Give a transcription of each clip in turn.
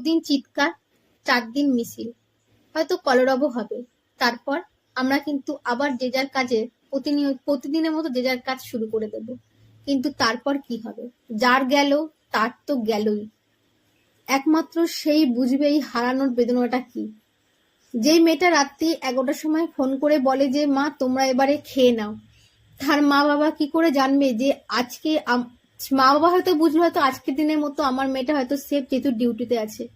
দুদিন চিৎকার, চার দিন মিছিল। হয়তো কলরব হবে। তারপর আমরা কিন্তু আবার যে যার কাজে প্রতিনিয়ত প্রতিদিনের মতো যে যার কাজ শুরু করে দেব। কিন্তু তারপর কি হবে? যার গেল, তার তো গেলই। একমাত্র সেই বুঝবে এই হারানোর বেদনাটা কি। যেই মেয়েটা রাত্রি এগারোটার সময় ফোন করে বলে যে, মা, তোমরা এবারে খেয়ে নাও। তার মা বাবা কি করে জানবে যে, আজকে মা বাবা হয়তো বুঝলো হয়তো আজকের দিনের মতো আমার মেয়েটা হয়তো সেফ যেহেতু ডিউটিতে আছে।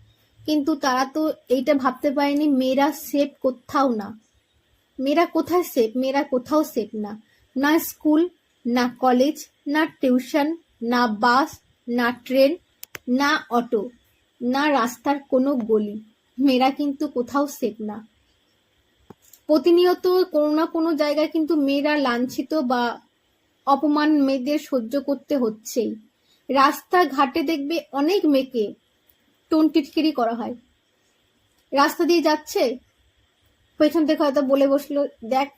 কিন্তু তারা তো এইটা ভাবতে পারেনি, মেয়েরা সেফ কোথাও না। মেয়েরা কোথায় সেফ মেয়েরা কোথাও সেফ না। না স্কুল না কলেজ না টিউশন না বাস না ট্রেন না অটো না রাস্তার কোনো গলি। মেয়েরা কিন্তু কোথাও সেফ না। প্রতিনিয়ত কোনো না কোনো জায়গায় কিন্তু মেয়েরা লাঞ্ছিত বা অপমান মেয়েদের সহ্য করতে হচ্ছেই। রাস্তা ঘাটে দেখবে অনেক মেয়েকে টোন টিটকিরি করা হয়। রাস্তা দিয়ে যাচ্ছে? পেছন থেকে হয়তো বলে বসল, দেখ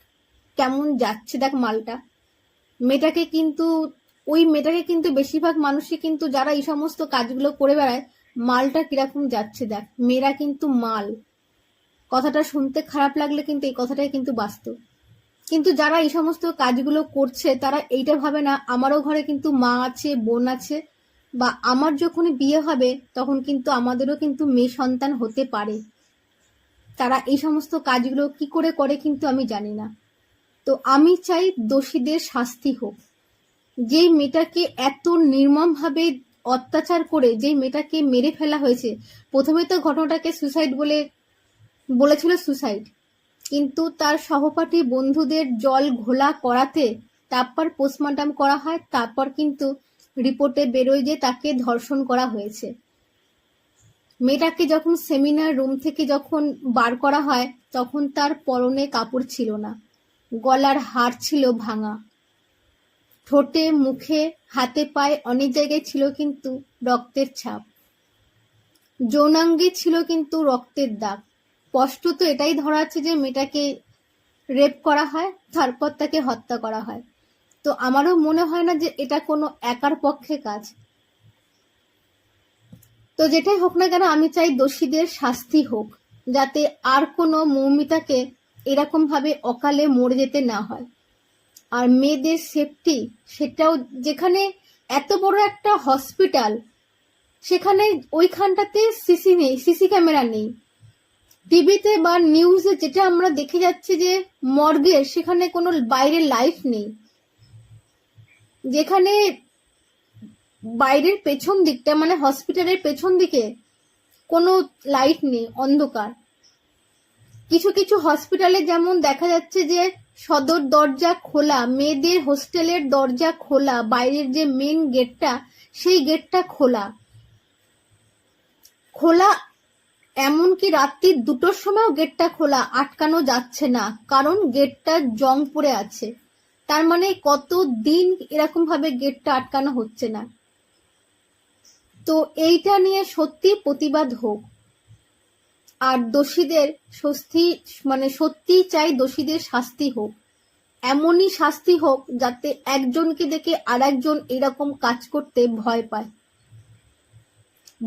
কেমন যাচ্ছে, দেখ মালটা। মেয়েটাকে কিন্তু, ওই মেয়েটাকে কিন্তু বেশিরভাগ মানুষই কিন্তু যারা এই সমস্ত কাজগুলো করে বেড়ায়, মালটা কীরকম যাচ্ছে দেখ। মেয়েরা কিন্তু মাল। কথাটা শুনতে খারাপ লাগলে কিন্তু এই কথাটাই কিন্তু বাস্তব। কিন্তু যারা এই সমস্ত কাজগুলো করছে, তারা এইটা ভাবে না, আমারও ঘরে কিন্তু মা আছে, বোন আছে, বা আমার যখনই বিয়ে হবে, তখন কিন্তু আমাদেরও কিন্তু মেয়ে সন্তান হতে পারে। তারা এই সমস্ত কাজগুলো কি করে করে কিন্তু আমি জানি না। তো আমি চাই দোষীদের শাস্তি হোক। যেই মেয়েটাকে এত নির্মমভাবে অত্যাচার করে, যেই মেয়েটাকে মেরে ফেলা হয়েছে, প্রথমে তো ঘটনাটাকে সুসাইড বলে, বলেছিল সুসাইড কিন্তু তার সহপাঠী বন্ধুদের জল ঘোলা করাতে তারপর পোস্টমর্টম করা হয়, তারপর কিন্তু রিপোর্টে বেরোয় যে তাকে ধর্ষণ করা হয়েছে। মেয়েটাকে যখন সেমিনার রুম থেকে যখন বার করা হয়, তখন তার পরনে কাপড় ছিল না। গলার হার ছিল ভাঙা। ঠোঁটে, মুখে, হাতে, পায়ে অনেক জায়গায় ছিল কিন্তু রক্তের ছাপ। যৌনাঙ্গে ছিল কিন্তু রক্তের দাগ। স্পষ্ট তো এটাই ধরা আছে যে মেয়েটাকে রেপ করা হয়, তারপর তাকে হত্যা করা হয়। তো আমারও মনে হয় না যে এটা কোনো একার পক্ষে কাজ। তো যেটাই হোক না কেন, আমি চাই দোষীদের শাস্তি হোক, যাতে আর কোনো মৌমিতাকে এরকম ভাবে অকালে মরে যেতে না হয়। আর মেয়েদের সেফটি সেটাও যেখানে এত বড় একটা হসপিটাল সেখানে ওইখানটাতে সিসি নেই সিসি ক্যামেরা নেই। টিভিতে বা নিউজে যেটা আমরা দেখে যাচ্ছি যে মর্গের সেখানে কোনো বাইরের লাইফ নেই। যেখানে বাইরের পেছন দিকটা মানে হসপিটালের পেছন দিকে কোনো লাইট নেই, অন্ধকার। কিছু কিছু হসপিটালে যেমন দেখা যাচ্ছে যে সদর দরজা খোলা, মেয়েদের হোস্টেলের দরজা খোলা, বাইরের যে মেন গেটটা সেই গেটটা খোলা। খোলা এমনকি রাত্রি দুটোর সময়ও গেটটা খোলা, আটকানো যাচ্ছে না, কারণ গেটটা জং পড়ে আছে। তার মানে কত দিন এরকম ভাবে গেটটা আটকানো হচ্ছে না। তো এইটা নিয়ে সত্যি প্রতিবাদ হোক। আর দোষীদের স্বস্তি মানে সত্যি চাই দোষীদের শাস্তি হোক। এমনই শাস্তি হোক যাতে একজনকে দেখে আর একজন এরকম কাজ করতে ভয় পায়।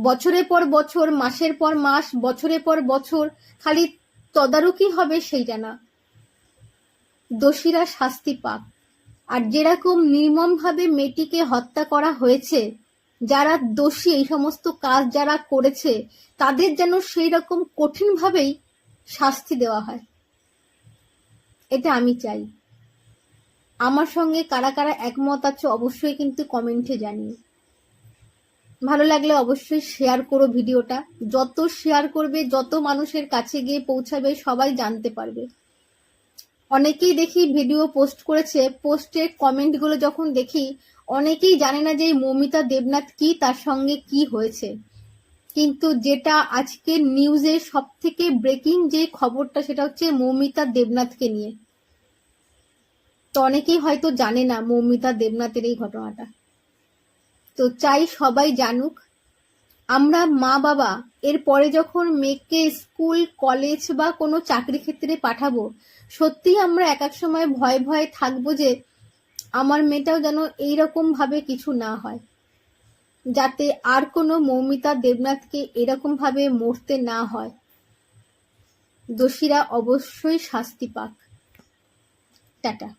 বছরের পর বছর, মাসের পর মাস, বছরের পর বছর, খালি তদারকি হবে সেইটা না। দোষীরা শাস্তি পাক। আর যেরকম নির্মমভাবে মেয়েটিকে হত্যা করা হয়েছে, যারা দোষী, এই সমস্ত কাজ যারা করেছে, তাদের যেন সেই রকম কঠিনভাবেই শাস্তি দেওয়া হয়। এটা আমি চাই। আমার সঙ্গে কারা কারা একমত আছে অবশ্যই কিন্তু কমেন্টে জানিয়ে ভালো লাগলে অবশ্যই শেয়ার করো ভিডিওটা। যত শেয়ার করবে, যত মানুষের কাছে গিয়ে পৌঁছাবে, সবাই জানতে পারবে। অনেকেই দেখি ভিডিও পোস্ট করেছে পোস্টের কমেন্টগুলো যখন দেখি, অনেকেই জানে না যে মৌমিতা দেবনাথ কি, তার সঙ্গে কি হয়েছে। কিন্তু যেটা আজকে নিউজে সব থেকে ব্রেকিং যে খবরটা, সেটা হচ্ছে মৌমিতা দেবনাথকে নিয়ে। তো অনেকেই হয়তো জানে না মৌমিতা দেবনাথের এই ঘটনাটা। তো চাই সবাই জানুক। আমরা মা বাবা এরপরে যখন মেয়েকে স্কুল, কলেজ বা কোনো চাকরি ক্ষেত্রে পাঠাবো সত্যি আমরা এক এক সময় ভয়ে ভয়ে থাকব যে আমার মেয়েটাও যেন এইরকম ভাবে কিছু না হয়। যাতে আর কোনো মৌমিতা দেবনাথকে এরকমভাবে মরতে না হয়। দোষীরা অবশ্যই শাস্তি পাক। টাটা।